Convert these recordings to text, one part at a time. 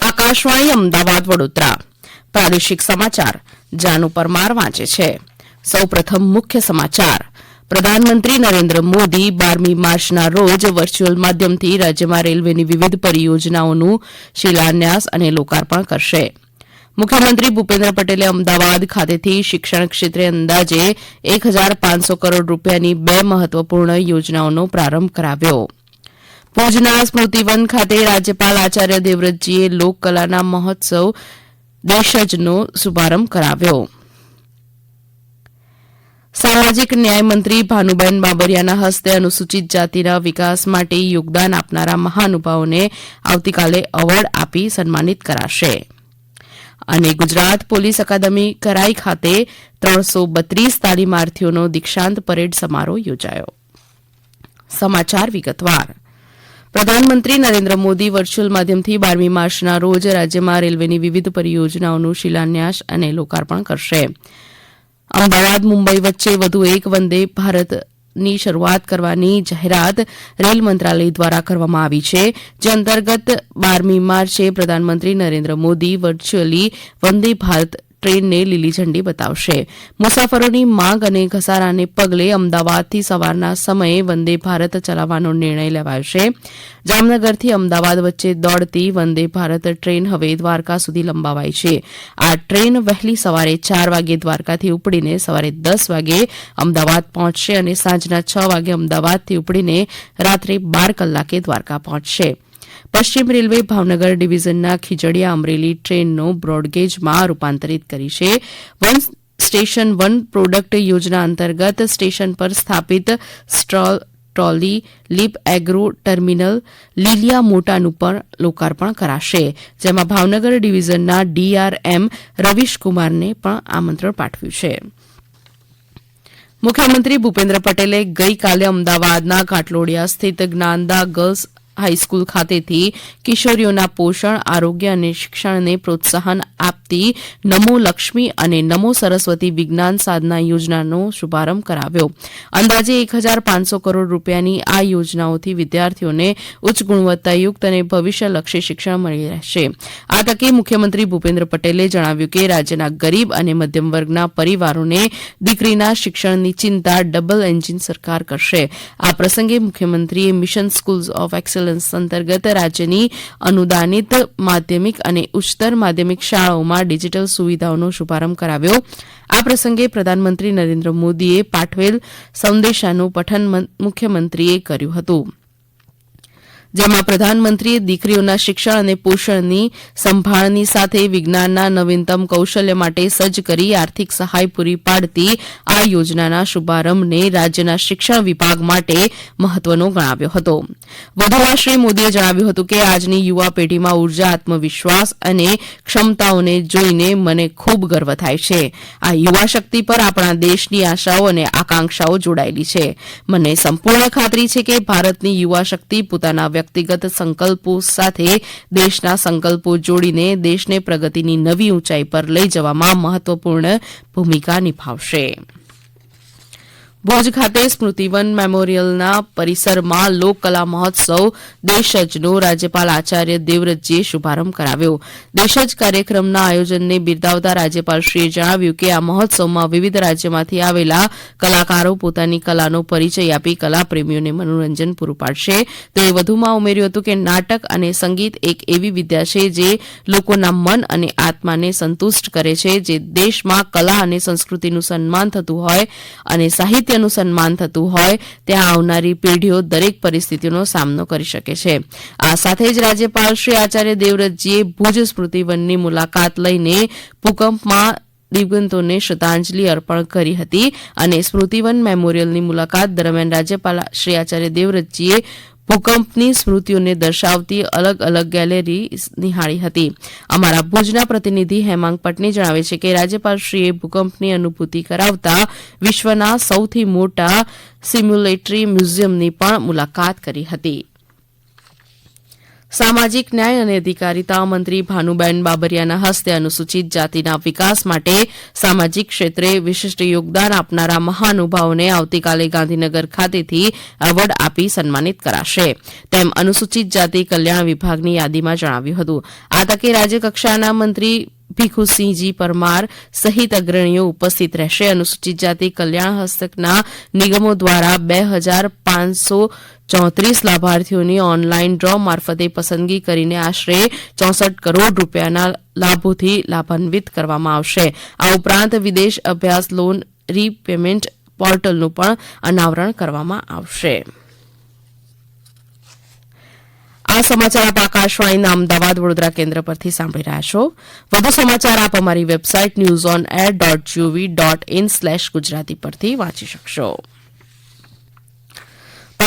આકાશવાણી અમદાવાદ વડોદરા. પ્રાદેશિક સમાચાર જાનુ પરમાર વાંચે છે. સૌપ્રથમ મુખ્ય સમાચાર. પ્રધાનમંત્રી નરેન્દ્ર મોદી બારમી માર્ચના રોજ વર્ચ્યુઅલ માધ્યમથી રાજ્યમાં રેલવેની વિવિધ પરિયોજનાઓનું શિલાન્યાસ અને લોકાર્પણ કરશે. મુખ્યમંત્રી ભૂપેન્દ્ર પટેલે અમદાવાદ ખાતેથી શિક્ષણ ક્ષેત્રે અંદાજે એક હજાર પાંચસો કરોડ રૂપિયાની બે મહત્વપૂર્ણ યોજનાઓનો પ્રારંભ કરાવ્યો. ભુજના સ્મૃતિવન ખાતે રાજ્યપાલ આચાર્ય દેવવ્રતજીએ લોકકલાના મહોત્સવ દેશજનો શુભારંભ કરાવ્યો. સામાજિક ન્યાય ભાનુબેન બાબરિયાના હસ્તે અનુસૂચિત જાતિના વિકાસ માટે યોગદાન આપનારા મહાનુભાવોને આવતીકાલે એવોર્ડ આપી સન્માનિત કરાશે. અને ગુજરાત પોલીસ અકાદમી કરાઈ ખાતે ત્રણસો બત્રીસ તાલીમાર્થીઓનો દીક્ષાંત પરેડ સમારોહ યોજાયો. સમાચાર વિગતવાર. પ્રધાનમંત્રી નરેન્દ્ર મોદી વર્ચ્યુઅલ માધ્યમથી બારમી માર્ચના રોજ રાજ્યમાં રેલવેની વિવિધ પરિયોજનાઓનું શિલાન્યાસ અને લોકાર્પણ કરશે. અમદાવાદ, મુંબઈ વચ્ચે વધુ એક વંદે ભારતની શરૂઆત કરવાની જાહેરાત રેલ મંત્રાલય દ્વારા કરવામાં આવી છે, જે અંતર્ગત બારમી માર્ચે પ્રધાનમંત્રી નરેન્દ્ર મોદી વર્ચ્યુઅલી વંદે ભારત ટ્રેનને લીલી ઝંડી બતાવશે. મુસાફરોની માંગ અને ઘસારાને પગલે અમદાવાદથી સવારના સમયે વંદે ભારત ચલાવવાનો નિર્ણય લેવાયો છે જામનગરથી અમદાવાદ વચ્ચે દોડતી વંદે ભારત ટ્રેન હવે દ્વારકા સુધી લંબાવાઈ છે. આ ટ્રેન વહેલી સવારે ચાર વાગે દ્વારકાથી ઉપડીને સવારે દસ વાગે અમદાવાદ પહોંચશે અને સાંજના છ વાગે અમદાવાદથી ઉપડીને રાત્રે બાર કલાકે દ્વારકા પહોંચશે. પશ્ચિમ રેલવે ભાવનગર ડિવિઝનના ખીજડીયા અમરેલી ટ્રેનનો બ્રોડગેજમાં રૂપાંતરિત કરી છે. વન સ્ટેશન વન પ્રોડક્ટ યોજના અંતર્ગત સ્ટેશન પર સ્થાપિત stroll trolley, leap agro terminal, Liliya મોટાનું પણ લોકાર્પણ કરાશે. જેમાં ભાવનગર ડિવિઝનના ડીઆરએમ રવિશકુમારને પણ આમંત્રણ પાઠવ્યું છે. મુખ્યમંત્રી ભૂપેન્દ્ર પટેલે ગઈકાલે અમદાવાદના ઘાટલોડિયા સ્થિત જ્ઞાનદા ગર્લ્સ હાઈસ્કૂલ ખાતેથી કિશોરીઓના પોષણ, આરોગ્ય અને શિક્ષણને પ્રોત્સાહન આપતી નમો લક્ષ્મી અને નમો સરસ્વતી વિજ્ઞાન સાધના યોજનાનો શુભારંભ કરાવ્યો. અંદાજે એક હજાર પાંચસો કરોડ રૂપિયાની આ યોજનાઓથી વિદ્યાર્થીઓને ઉચ્ચ ગુણવત્તાયુક્ત અને ભવિષ્યલક્ષી શિક્ષણ મળી રહેશે. આ તકે મુખ્યમંત્રી ભૂપેન્દ્ર પટેલે જણાવ્યું કે રાજ્યના ગરીબ અને મધ્યમ વર્ગના પરિવારોને દીકરીના શિક્ષણની ચિંતા ડબલ એન્જિન સરકાર કરશે. આ પ્રસંગે મુખ્યમંત્રીએ મિશન સ્કૂલ્સ ઓફ એક્સલન્સ અંતર્ગત રાજ્યની અનુદાનિત માધ્યમિક અને ઉચ્ચતર માધ્યમિક શાળાઓમાં ડિજીટલ સુવિધાઓનો શુભારંભ કરાવ્યો. આ પ્રસંગે પ્રધાનમંત્રી નરેન્દ્ર મોદીએ પાઠવેલ સંદેશાનું પઠન મુખ્યમંત્રીએ કર્યું હતું. જેમાં પ્રધાનમંત્રીએ દીકરીઓના શિક્ષણ અને પોષણની સંભાળની સાથે વિજ્ઞાનના નવીનતમ કૌશલ્ય માટે સજ્જ કરી આર્થિક સહાય પૂરી પાડતી આ યોજનાના શુભારંભને રાજ્યના શિક્ષણ વિભાગ માટે મહત્વનો ગણાવ્યો હતો. વધુમાં શ્રી મોદીએ જણાવ્યું હતું કે આજની યુવા પેઢીમાં ઊર્જા, આત્મવિશ્વાસ અને ક્ષમતાઓને જોઈને મને ખૂબ ગર્વ થાય છે. આ યુવા શક્તિ પર આપણા દેશની આશાઓ અને આકાંક્ષાઓ જોડાયેલી છે. મને સંપૂર્ણ ખાતરી છે કે ભારતની યુવા શક્તિ પોતાના વ્યક્તિગત સંકલ્પો સાથે દેશના સંકલ્પો જોડીને દેશને પ્રગતિની નવી ઊંચાઈ પર લઈ જવામાં મહત્વપૂર્ણ ભૂમિકા નિભાવશે. ભુજ ખાતે સ્મૃતિવન મેમોરિયલના પરિસરમાં લોકકલા મહોત્સવ દેશજનો રાજ્યપાલ આચાર્ય દેવવ્રતજીએ શુભારંભ કરાવ્યો. દેશજ કાર્યક્રમના આયોજનને બિરદાવતા રાજ્યપાલશ્રીએ જણાવ્યું કે આ મહોત્સવમાં વિવિધ રાજ્યમાંથી આવેલા કલાકારો પોતાની કલાનો પરિચય આપી કલાપ્રેમીઓને મનોરંજન પૂરું પાડશે. તેઓએ વધુમાં ઉમેર્યું હતું કે નાટક અને સંગીત એક એવી વિદ્યા છે જે લોકોના મન અને આત્માને સંતુષ્ટ કરે છે, જે દેશમાં કલા અને સંસ્કૃતિનું સન્માન થતું હોય અને સાહિત્ય સાહિત્યનું સન્માન થતું હોય, ત્યાં આવનારી પેઢીઓ દરેક પરિસ્થિતિનો સામનો કરી શકે છે. આ સાથે જ રાજ્યપાલ શ્રી આચાર્ય દેવવ્રતજીએ ભુજ સ્મૃતિવનની મુલાકાત લઈને ભૂકંપમાં દિવગંતોને શ્રદ્ધાંજલિ અર્પણ કરી હતી અને સ્મૃતિવન મેમોરિયલની મુલાકાત દરમિયાન રાજ્યપાલ શ્રી આચાર્ય દેવવ્રતજીએ ભૂકંપની સ્મૃતિઓને દર્શાવતી અલગ અલગ ગેલેરી નિહાળી હતી. અમારા ભુજના પ્રતિનિધિ હેમાંગ પટની જણાવે છે કે રાજ્યપાલશ્રીએ ભૂકંપની અનુભૂતિ કરાવતા વિશ્વના સૌથી મોટા સિમ્યુલેટરી મ્યુઝિયમની પણ મુલાકાત કરી હતી. સામાજિક ન્યાય અને અધિકારીતા મંત્રી ભાનુબેન બાબરિયાના હસ્તે અનુસૂચિત જાતિના વિકાસ માટે સામાજિક ક્ષેત્રે વિશિષ્ટ યોગદાન આપનારા મહાનુભાવોને આવતીકાલે ગાંધીનગર ખાતેથી એવોર્ડ આપી સન્માનિત કરાશે. તેમ અનુસૂચિત જાતિ કલ્યાણ વિભાગની યાદીમાં જણાવ્યું હતું. આ તકે રાજ્યકક્ષાના મંત્રી ભીખુસિંહજી પરમાર સહિત અગ્રણીઓ ઉપસ્થિત રહેશે. અનુસૂચિત જાતિ કલ્યાણ હસ્તકના નિગમો દ્વારા બે હજાર પાંચસો ચોત્રીસ લાભાર્થીઓની ઓનલાઈન ડ્રો મારફતે પસંદગી કરીને આશરે ચોસઠ કરોડ રૂપિયાના લાભોથી લાભાન્વિત કરવામાં આવશે. આ ઉપરાંત વિદેશ અભ્યાસ લોન રીપેમેન્ટ પોર્ટલનું પણ અનાવરણ કરવામાં આવશે. આ સમાચાર આપ આકાશવાણીના અમદાવાદ વડોદરા કેન્દ્ર પરથી સાંભળી રહ્યા છો. વધુ સમાચાર આપ અમારી website news on air dot G O V dot in slash Gujarati પરથી વાંચી શકશો.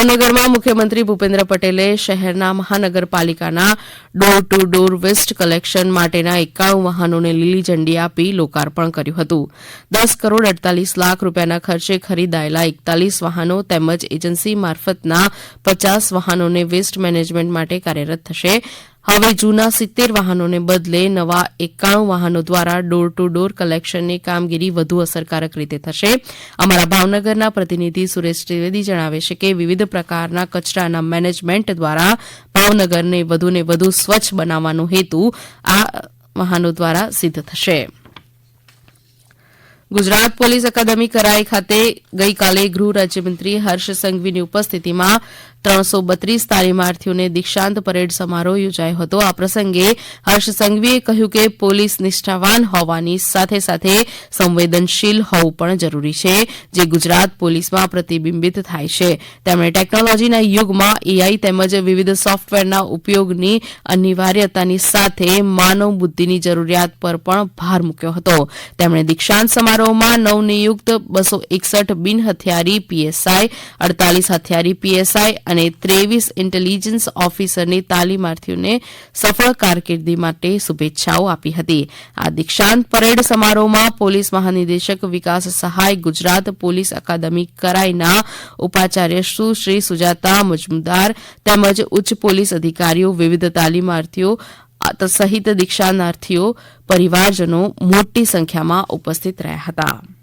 ભાવનગરમાં મુખ્યમંત્રી ભૂપેન્દ્ર પટેલે શહેરના મહાનગરપાલિકાના door to door waste collection માટેના એકાણું વાહનોને લીલી ઝંડી આપી લોકાર્પણ કર્યું હતું. દસ કરોડ અડતાલીસ લાખ રૂપિયાના ખર્ચે ખરીદાયેલા એકતાલીસ વાહનો તેમજ એજન્સી મારફતના પચાસ વાહનોને વેસ્ટ મેનેજમેન્ટ માટે કાર્યરત થશે. હવે જૂના સિત્તેર વાહનોને બદલે નવા એકાણું વાહનો દ્વારા ડોર ટુ ડોર કલેક્શનની કામગીરી વધુ અસરકારક રીતે થશે. અમારા ભાવનગરના પ્રતિનિધિ સુરેશ ત્રિવેદી જણાવે છે કે વિવિધ પ્રકારના કચરાના મેનેજમેન્ટ દ્વારા ભાવનગરને વધુને વધુ સ્વચ્છ બનાવવાનો હેતુ આ વાહનો દ્વારા સિદ્ધ થશે. ગુજરાત પોલીસ અકાદમી કરાઈ ખાતે ગઈકાલે ગૃહ રાજ્યમંત્રી હર્ષ સંઘવીની ઉપસ્થિતિમાં ત્રણસો બત્રીસ તાલીમાર્થીઓને દીક્ષાંત પરેડ સમારોહ યોજાયો હતો. આ પ્રસંગે હર્ષ સંઘવીએ કહ્યું કે પોલીસ નિષ્ઠાવાન હોવાની સાથે સાથે સંવેદનશીલ હોવું પણ જરૂરી છે, જે ગુજરાત પોલીસમાં પ્રતિબિંબિત થાય છે. તેમણે ટેકનોલોજીના યુગમાં એઆઈ તેમજ વિવિધ સોફ્ટવેરના ઉપયોગની અનિવાર્યતાની સાથે માનવ બુદ્ધિની જરૂરિયાત પર પણ ભાર મૂક્યો હતો. તેમણે દીક્ષાંત સમારોહમાં નવનિયુક્ત બસો એકસઠ બિન હથિયારી પીએસઆઈ અડતાલીસ હથિયારી પીએસઆઈ અને ત્રેવીસ ઇન્ટેલિજન્સ ઓફિસરની તાલીમાર્થીઓને સફળ કારકિર્દી માટે શુભેચ્છાઓ આપી હતી. આ દીક્ષાંત પરેડ સમારોહમાં પોલીસ મહાનિદેશક વિકાસ સહાય ગુજરાત પોલીસ અકાદમી કરાઈના ઉપાચાર્ય સુશ્રી સુજાતા મજમુદાર તેમજ ઉચ્ચ પોલીસ અધિકારીઓ, વિવિધ તાલીમાર્થીઓ સહિત દીક્ષાનાર્થીઓ, પરિવારજનો મોટી સંખ્યામાં ઉપસ્થિત રહ્યા હતા.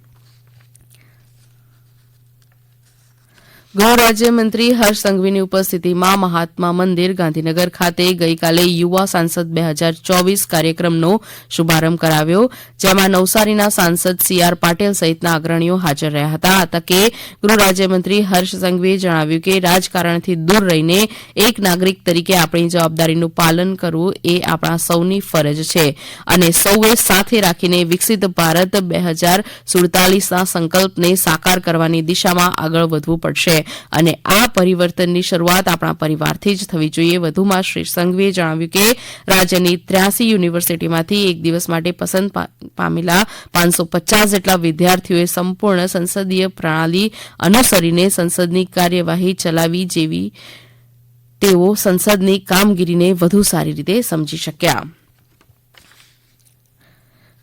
ગૃહ રાજ્યમંત્રી હર્ષ સંઘવીની ઉપસ્થિતિમાં મહાત્મા મંદિર ગાંધીનગર ખાતે ગઈકાલે યુવા સાંસદ બે હજાર ચોવીસ કાર્યક્રમનો શુભારંભ કરાવ્યો, જેમાં નવસારીના સાંસદ સી આર પાટીલ સહિતના અગ્રણીઓ હાજર રહ્યા હતા. આ તકે ગૃહ રાજ્યમંત્રી હર્ષ સંઘવીએ જણાવ્યું કે રાજકારણથી દૂર રહીને એક નાગરિક તરીકે આપણી જવાબદારીનું પાલન કરવું એ આપણા સૌની ફરજ છે અને સૌએ સાથે રાખીને વિકસિત ભારત બે હજાર સુડતાલીસના સંકલ્પને સાકાર કરવાની દિશામાં આગળ વધવું પડશે. અને આ પરિવર્તનની શરૂઆત આપણા પરિવારથી જ થવી જોઈએ. વધુમાં શ્રી સંઘવીએ જણાવ્યું કે રાજ્યની ત્ર્યાસી યુનિવર્સિટીમાંથી એક દિવસ માટે પસંદ પામેલા પાંચસો પચાસ જેટલા વિદ્યાર્થીઓએ સંપૂર્ણ સંસદીય પ્રણાલી અનુસરીને સંસદની કાર્યવાહી ચલાવી જેવી તેઓ સંસદની કામગીરીને વધુ સારી રીતે સમજી શક્યા.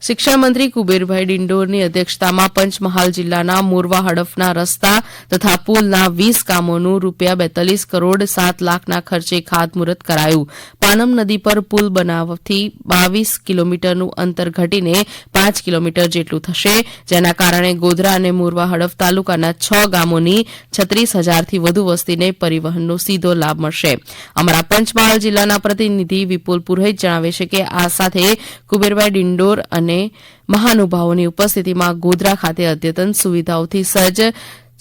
શિક્ષણ મંત્રી કુબેરભાઈ ડિંડોરની અધ્યક્ષતામાં પંચમહાલ જિલ્લાના મોરવા હડફના રસ્તા તથા પુલના વીસ કામોનું રૂપિયા બેતાલીસ કરોડ સાત લાખના ખર્ચે ખાતમુહૂર્ત કરાયું. પાનમ નદી પર પુલ બનાવથી બાવીસ કિલોમીટરનું અંતર ઘટીને પાંચ કિલોમીટર જેટલું થશે. જેના કારણે ગોધરા અને મોરવા હડફ તાલુકાના છ ગામોની છત્રીસ હજારથી વધુ વસ્તીને પરિવહનનો સીધો લાભ મળશે. અમારા પંચમહાલ જિલ્લાના પ્રતિનિધિ વિપુલ પુરોહિત જણાવે છે કે આ સાથે કુબેરભાઈ ડિંડોર અને મહાનુભાવોની ઉપસ્થિતિમાં ગોધરા ખાતે અદ્યતન સુવિધાઓથી સજ્જ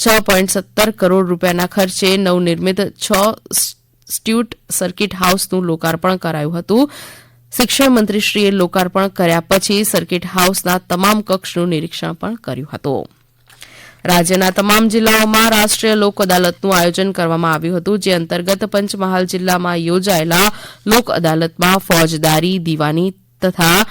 છ પોઈન્ટ સત્તર કરોડ રૂપિયાના ખર્ચે નવનિર્મિત છ સ્ટ્યુટ સર્કિટ હાઉસનું લોકાર્પણ કરાયું હતું. શિક્ષણ મંત્રીશ્રીએ લોકાર્પણ કર્યા પછી સર્કિટ હાઉસના તમામ કક્ષનું નિરીક્ષણ પણ કર્યું હતું. રાજ્યના તમામ જિલ્લાઓમાં રાષ્ટ્રીય લોક અદાલતનું આયોજન કરવામાં આવ્યું હતું, જે અંતર્ગત પંચમહાલ જિલ્લામાં યોજાયેલા લોક અદાલતમાં ફોજદારી, દીવાની તથા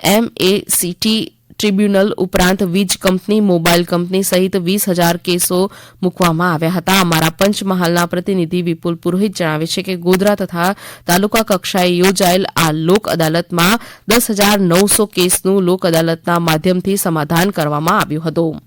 એમએસીટી ટ્રીબ્યુનલ ઉપરાંત વીજ કંપની, મોબાઈલ કંપની સહિત વીસ હજાર કેસો મૂકવામાં આવ્યા હતા. અમારા પંચમહાલના પ્રતિનિધિ વિપુલ પુરોહિત જણાવે છે કે ગોધરા તથા તાલુકા કક્ષાએ યોજાયેલ આ લોક અદાલતમાં દસ હજાર નવસો કેસનું લોક અદાલતના માધ્યમથી સમાધાન કરવામાં આવ્યું હતું.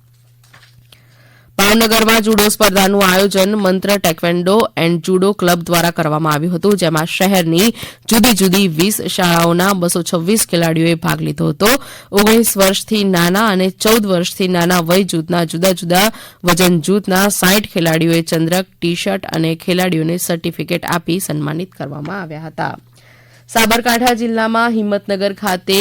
ભાવનગરમાં જુડો સ્પર્ધાનું આયોજન મંત્ર ટેકવેન્ડો એન્ડ જુડો ક્લબ દ્વારા કરવામાં આવ્યું હતું, જેમાં શહેરની જુદી જુદી વીસ શાળાઓના બસો છવ્વીસ ખેલાડીઓએ ભાગ લીધો હતો. ઓગણીસ વર્ષથી નાના અને ચૌદ વર્ષથી નાના વય જૂથના જુદા જુદા વજન જૂથના સાઠ ખેલાડીઓએ ચંદ્રક ટી શર્ટ અને ખેલાડીઓને સર્ટિફિકેટ આપી સન્માનિત કરવામાં આવ્યા હતા. સાબરકાંઠા જિલ્લામાં હિંમતનગર ખાતે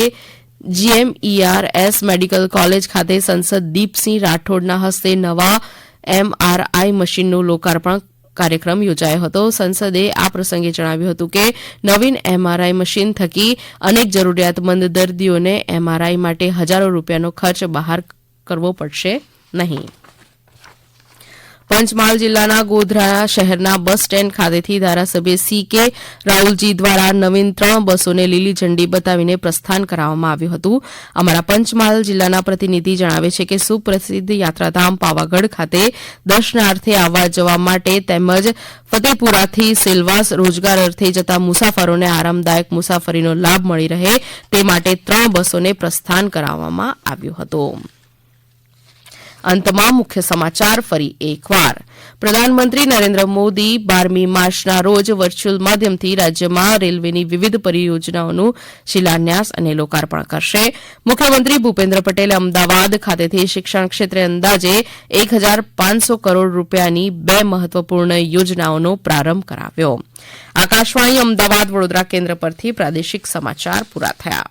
જીએમઈઆરએસ મેડિકલ કોલેજ ખાતે સંસદ દીપસિંહ રાઠોડના હસ્તે નવા એમઆરઆઈ મશીનનું લોકાર્પણ કાર્યક્રમ યોજાયો હતો. સંસદે આ પ્રસંગે જણાવ્યું હતું કે, નવીન એમઆરઆઈ મશીન થકી અનેક જરૂરિયાતમંદ દર્દીઓને એમઆરઆઈ માટે હજારો રૂપિયાનો ખર્ચ બહાર કરવો પડશે નહીં. પંચમહાલ જિલ્લાના ગોધરા શહેરના બસ સ્ટેન્ડ ખાતેથી ધારાસભ્ય સી કે રાહુલજી દ્વારા નવીન ત્રણ બસોને લીલી ઝંડી બતાવીને પ્રસ્થાન કરાવવામાં આવ્યું હતું. અમારા પંચમહાલ જિલ્લાના પ્રતિનિધિ જણાવે છે કે સુપ્રસિદ્ધ યાત્રાધામ પાવાગઢ ખાતે દર્શનાર્થે આવવા જવા માટે તેમજ ફતેપુરાથી સેલવાસ રોજગાર અર્થે જતા મુસાફરોને આરામદાયક મુસાફરીનો લાભ મળી રહે તે માટે ત્રણ બસોને પ્રસ્થાન કરાવવામાં આવ્યું હતું. અંતમાં મુખ્ય સમાચાર ફરી એકવાર. પ્રધાનમંત્રી નરેન્દ્ર મોદી બારમી માર્ચના રોજ વર્ચ્યુઅલ માધ્યમથી રાજ્યમાં રેલવેની વિવિધ પરિયોજનાઓનું શિલાન્યાસ અને લોકાર્પણ કરશે. મુખ્યમંત્રી ભૂપેન્દ્ર પટેલે અમદાવાદ ખાતેથી શિક્ષણ ક્ષેત્રે અંદાજે એક હજાર પાંચસો કરોડ રૂપિયાની બે મહત્વપૂર્ણ યોજનાઓનો પ્રારંભ કરાવ્યો. આકાશવાણી અમદાવાદ વડોદરા કેન્દ્ર પરથી પ્રાદેશિક સમાચાર પૂરા થયા.